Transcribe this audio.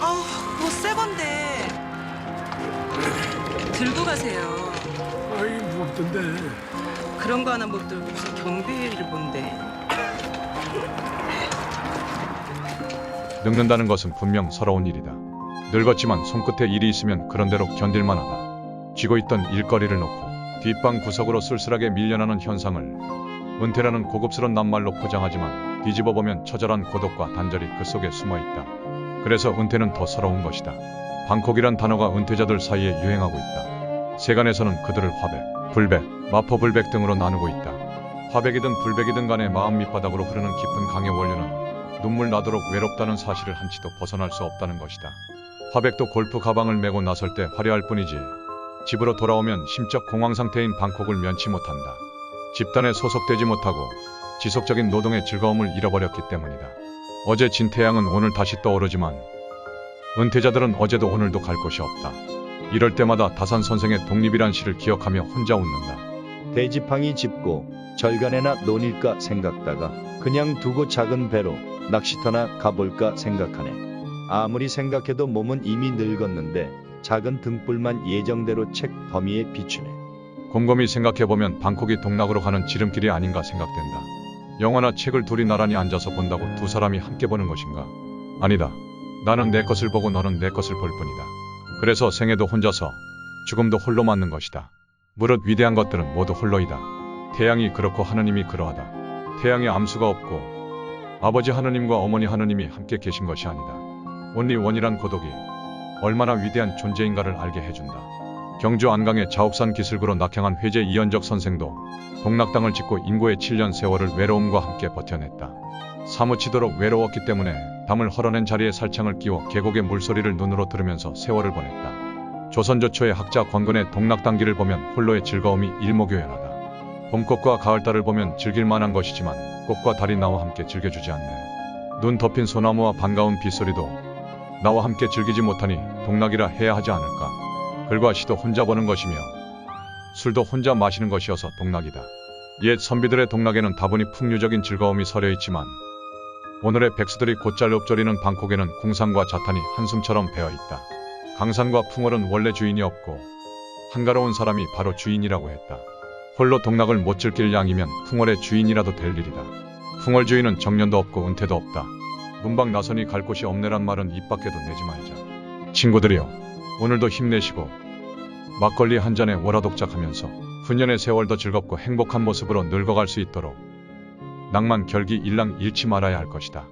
아, 뭐 새 건데. 들고 가세요. 아이 무겁던데 그런 거 하나 못 들고 무슨 경비를 본데. 늙는다는 것은 분명 서러운 일이다. 늙었지만 손끝에 일이 있으면 그런대로 견딜만하다. 쥐고 있던 일거리를 놓고 뒷방 구석으로 쓸쓸하게 밀려나는 현상을 은퇴라는 고급스런 낱말로 포장하지만 뒤집어 보면 처절한 고독과 단절이 그 속에 숨어 있다. 그래서 은퇴는 더 서러운 것이다. 방콕이란 단어가 은퇴자들 사이에 유행하고 있다. 세간에서는 그들을 화백, 불백, 마포불백 등으로 나누고 있다. 화백이든 불백이든 간에 마음 밑바닥으로 흐르는 깊은 강의 원료는 눈물 나도록 외롭다는 사실을 한치도 벗어날 수 없다는 것이다. 화백도 골프 가방을 메고 나설 때 화려할 뿐이지 집으로 돌아오면 심적 공황 상태인 방콕을 면치 못한다. 집단에 소속되지 못하고 지속적인 노동의 즐거움을 잃어버렸기 때문이다. 어제 진 태양은 오늘 다시 떠오르지만 은퇴자들은 어제도 오늘도 갈 곳이 없다. 이럴 때마다 다산 선생의 독립이란 시를 기억하며 혼자 웃는다. 돼지팡이 짚고 절간에나 논일까 생각다가 그냥 두고 작은 배로 낚시터나 가볼까 생각하네. 아무리 생각해도 몸은 이미 늙었는데 작은 등불만 예정대로 책 더미에 비추네. 곰곰이 생각해보면 방콕이 동락으로 가는 지름길이 아닌가 생각된다. 영화나 책을 둘이 나란히 앉아서 본다고 두 사람이 함께 보는 것인가? 아니다. 나는 내 것을 보고 너는 내 것을 볼 뿐이다. 그래서 생애도 혼자서, 죽음도 홀로 맞는 것이다. 무릇 위대한 것들은 모두 홀로이다. 태양이 그렇고 하느님이 그러하다. 태양에 암수가 없고 아버지 하느님과 어머니 하느님이 함께 계신 것이 아니다. 온리 원이란 고독이 얼마나 위대한 존재인가를 알게 해준다. 경주 안강의 자옥산 기슭으로 낙향한 회제 이현적 선생도 동락당을 짓고 인고의 7년 세월을 외로움과 함께 버텨냈다. 사무치도록 외로웠기 때문에 담을 헐어낸 자리에 살창을 끼워 계곡의 물소리를 눈으로 들으면서 세월을 보냈다. 조선조초의 학자 권근의 동락당기를 보면 홀로의 즐거움이 일목요연하다. 봄꽃과 가을달을 보면 즐길 만한 것이지만 꽃과 달이 나와 함께 즐겨주지 않네. 눈 덮인 소나무와 반가운 빗소리도 나와 함께 즐기지 못하니 동락이라 해야 하지 않을까. 글과 시도 혼자 보는 것이며 술도 혼자 마시는 것이어서 동락이다. 옛 선비들의 동락에는 다분히 풍류적인 즐거움이 서려 있지만 오늘의 백수들이 곧잘 읊조리는 방콕에는 궁상과 자탄이 한숨처럼 배어 있다. 강산과 풍월은 원래 주인이 없고 한가로운 사람이 바로 주인이라고 했다. 홀로 동락을 못 즐길 양이면 풍월의 주인이라도 될 일이다. 풍월 주인은 정년도 없고 은퇴도 없다. 문방 나선이 갈 곳이 없네란 말은 입 밖에도 내지 말자. 친구들이여, 오늘도 힘내시고 막걸리 한 잔에 월화독작하면서 훈련의 세월도 즐겁고 행복한 모습으로 늙어갈 수 있도록 낭만 결기 일랑 잃지 말아야 할 것이다.